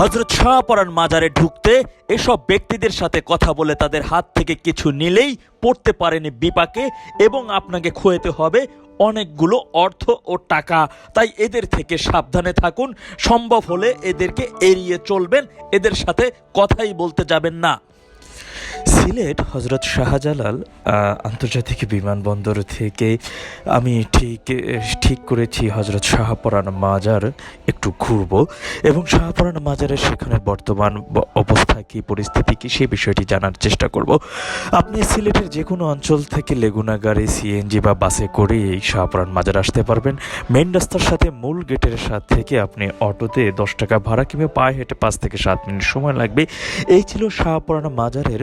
হজরত শাহপরান মাজারে ঢুকতে এসব ব্যক্তিদের সাথে কথা বলে তাদের হাত থেকে কিছু নিলেই পড়তে পারেনি বিপাকে এবং আপনাকে খোয়াতে হবে অনেকগুলো অর্থ ও টাকা। তাই এদের থেকে সাবধানে থাকুন, সম্ভব হলে এদেরকে এড়িয়ে চলবেন, এদের সাথে কথাই বলতে যাবেন না। সিলেট হজরত শাহজালাল আন্তর্জাতিক বিমানবন্দর থেকে আমি ঠিক ঠিক করেছি হজরত শাহপরান মাজার একটু ঘুরব এবং শাহপরান মাজারের সেখানে বর্তমান অবস্থা কী, পরিস্থিতি কী সেই বিষয়টি জানার চেষ্টা করব। আপনি সিলেটের যে কোনো অঞ্চল থেকে লেগুনা গাড়ি সিএনজি বা বাসে করে এই শাহপরান মাজার আসতে পারবেন। মেন রাস্তার সাথে মূল গেটের সাথ থেকে আপনি অটোতে দশ টাকা ভাড়া কিংবা পায়ে হেঁটে পাঁচ থেকে সাত মিনিট সময় লাগবে। এই ছিল শাহপরানা মাজারের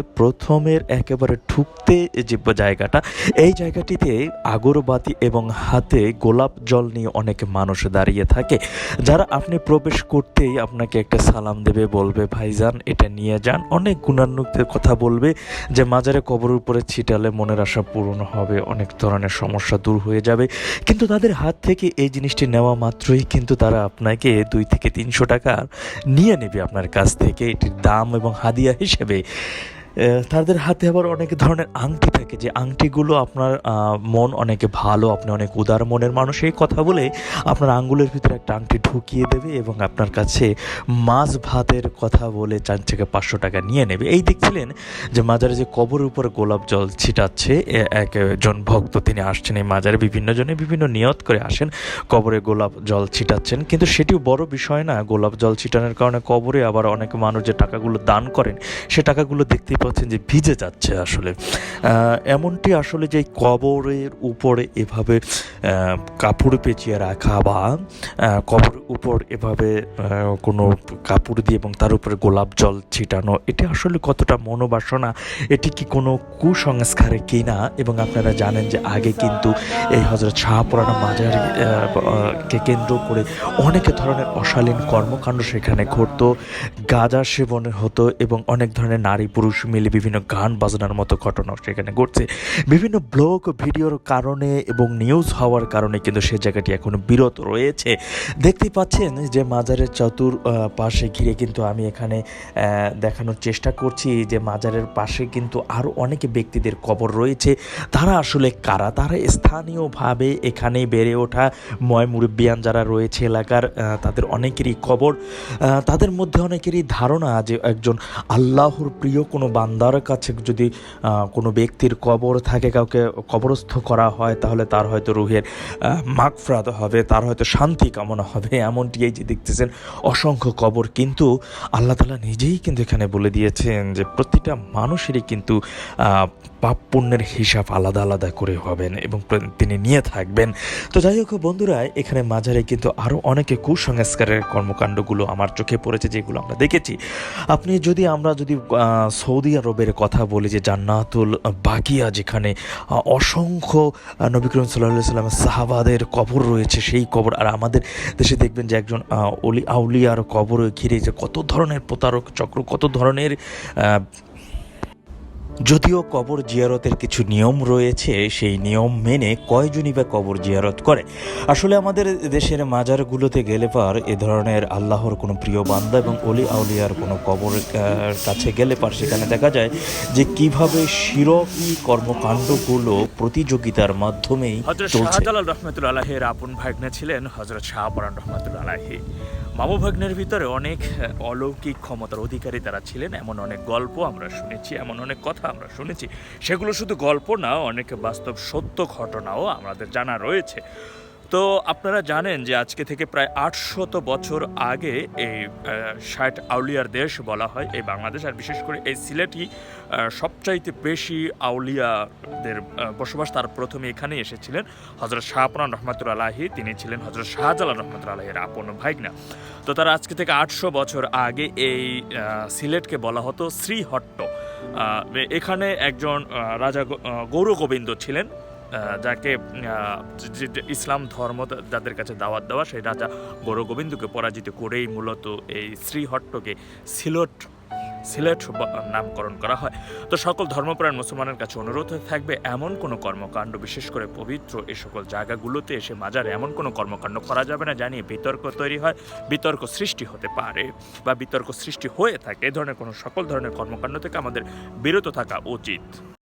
প্রথমের একেবারে ঢুকতে যে জায়গাটা, এই জায়গাটিতে আগরবাতি এবং হাতে গোলাপ জল নিয়ে অনেক মানুষ দাঁড়িয়ে থাকে। যারা আপনি প্রবেশ করতেই আপনাকে একটা সালাম দেবে, বলবে, ভাইজান, এটা নিয়ে যান। অনেক গুণান্বিতের কথা বলবে যে মাজারে কবরের উপরে ছিটালে মনের আশা পূরণ হবে, অনেক ধরনের সমস্যা দূর হয়ে যাবে। কিন্তু তাদের হাত থেকে এই জিনিসটি নেওয়া মাত্রই কিন্তু তারা আপনাকে দুই থেকে তিনশো টাকা নিয়ে নেবে আপনার কাছ থেকে। এটির দাম এবং হাদিয়া হিসেবে তাদের হাতে আবার অনেক ধরনের আংটি থাকে। যে আংটিগুলো আপনার মন অনেকে ভালো, আপনি অনেক উদার মনের মানুষ, এই কথা বলে আপনার আঙ্গুলের ভিতরে একটা আংটি ঢুকিয়ে দেবে এবং আপনার কাছে মাছ ভাতের কথা বলে চার থেকে পাঁচশো টাকা নিয়ে নেবে। এই দেখছিলেন যে মাজারে যে কবরের উপর গোলাপ জল ছিটাচ্ছে একজন ভক্ত তিনি আসছেন এই মাজারে, বিভিন্ন জনে বিভিন্ন নিয়ত করে আসেন, কবরে গোলাপ জল ছিটাচ্ছেন। কিন্তু সেটিও বড় বিষয় না, গোলাপ জল ছিটানোর কারণে কবরে আবার অনেক মানুষ যে টাকাগুলো দান করেন, সে টাকাগুলো দেখতেই পাচ্ছেন যে ভিজে যাচ্ছে আসলে। এমনটি আসলে যে কবরের উপরে এভাবে কাপড় পেঁচিয়ে রাখা বা কবর উপর এভাবে কোনো কাপড় দিয়ে এবং তার উপরে গোলাপ জল ছিটানো, এটি আসলে কতটা মনোবাসনা, এটি কি কোনো কুসংস্কারে কি না এবং আপনারা জানেন যে আগে কিন্তু এই হজরত শাহপুরানা মাজার কে কেন্দ্র করে অনেক ধরনের অশালীন কর্মকাণ্ড সেখানে ঘটতো। গাঁজা সেবনে হতো এবং অনেক ধরনের নারী পুরুষ মিলে বিভিন্ন গান বাজনার মতো ঘটনাও সেখানে ঘটছে। বিভিন্ন ব্লগ, ভিডিওর কারণে এবং নিউজ হওয়ার কারণে কিন্তু সে জায়গাটি এখনও বিরত রয়েছে। দেখতে পাচ্ছেন যে মাজারের চতুর পাশে ঘিরে কিন্তু আমি এখানে দেখানোর চেষ্টা করছি যে মাজারের পাশে কিন্তু আরও অনেক ব্যক্তিদের কবর রয়েছে। তারা আসলে কারা? তারা স্থানীয়ভাবে এখানে বেড়ে ওঠা ময় মুরব্বিয়ান যারা রয়েছে এলাকার তাদের অনেকেরই কবর। তাদের মধ্যে অনেকেরই ধারণা যে একজন আল্লাহর প্রিয় কোনো বান্দার কাছে যদি কোনো ব্যক্তির কবর থাকে কাউকে কবরস্থ করা হয় তাহলে তার হয়তো রুহের মাগফরাত হবে তার হয়তো শান্তি কামনা হবে এমনটি এই যে দেখতেছেন অসংখ্য কবর। কিন্তু আল্লাহ তালা নিজেই কিন্তু এখানে বলে দিয়েছেন যে প্রতিটা মানুষেরই কিন্তু পাপ পুণ্যের হিসাব আলাদা আলাদা করে হবেন এবং তিনি নিয়ে থাকবেন। তো যাই হোক বন্ধুরা এখানে মাঝারে কিন্তু আরও অনেকে কুসংস্কারের কর্মকাণ্ডগুলো আমার চোখে পড়েছে যেগুলো আমরা দেখেছি। আপনি যদি আমরা যদি আহ, সৌদি আরবের কথা বলি যে জান্নাতুল বাকিয়া, যেখানে অসংখ্য নবী করিম সাল্লা সাল্লামের সাহাবাদের কবর রয়েছে, সেই কবর। আর আমাদের দেশে দেখবেন যে একজন অলি আউলিয়ার কবর ঘিরে যে কত ধরনের প্রতারক চক্র, কত ধরনের যদিও কবর জিয়ারতের কিছু নিয়ম রয়েছে সেই নিয়ম মেনে কয়জনই বা কবর জিয়ারত করে? আসলে আমাদের দেশের মাজারগুলোতে গেলে পার এ ধরনের আল্লাহর কোনো প্রিয় বান্দা এবং অলি আউলিয়ার কোনো কবর কাছে গেলে পার সেখানে দেখা যায় যে কীভাবে শিরকি কর্মকাণ্ডগুলো প্রতিযোগিতার মাধ্যমেই হজরত চলছে। শাহজালাল আলাহের আপন ভাগ্নে ছিলেন হজরত শাহপরান রহমতুল্লা আলাহি মামু ভাগ্নের ভিতরে অনেক অলৌকিক ক্ষমতার অধিকারী তারা ছিলেন। এমন অনেক গল্প আমরা শুনেছি, এমন অনেক কথা আমরা শুনেছি। সেগুলো শুধু গল্প না, অনেক বাস্তব সত্য ঘটনাও আমাদের জানা রয়েছে। তো আপনারা জানেন যে আজকে থেকে প্রায় আটশত বছর আগে এই ষাট আউলিয়ার দেশ বলা হয় এই বাংলাদেশ আর বিশেষ করে এই সিলেটই সবচাইতে বেশি আউলিয়াদের বসবাস তার প্রথমে এখানে এসেছিলেন। হজরত শাহপুরান রহমতুল্লা আলাহি তিনি ছিলেন হজরত শাহজালাল রহমতুল্লা আলাহির আপন ভাইগনা। তো তার আজকে থেকে আটশো বছর আগে এই সিলেটকে বলা হতো শ্রীহট্ট। এখানে একজন রাজা গো- আহ, গৌর গোবিন্দ ছিলেন। যাকে ইসলাম ধর্ম যাদের কাছে দাওয়াত দেওয়া, সেই রাজা গৌর গোবিন্দকে পরাজিত করেই মূলত এই শ্রীহট্টকে সিলট, সিলেট নামকরণ করা হয়। তো সকল ধর্মপ্রাণ মুসলমানের কাছে অনুরোধ হয়ে থাকবে, এমন কোনো কর্মকাণ্ড, বিশেষ করে পবিত্র এই সকল জায়গাগুলোতে এসে মাজারে এমন কোনো কর্মকাণ্ড করা যাবে না, জানিয়ে বিতর্ক তৈরি হয়, বিতর্ক সৃষ্টি হতে পারে বা বিতর্ক সৃষ্টি হয়ে থাকে, এ ধরনের কোনো সকল ধরনের কর্মকাণ্ড থেকে আমাদের বিরত থাকা উচিত।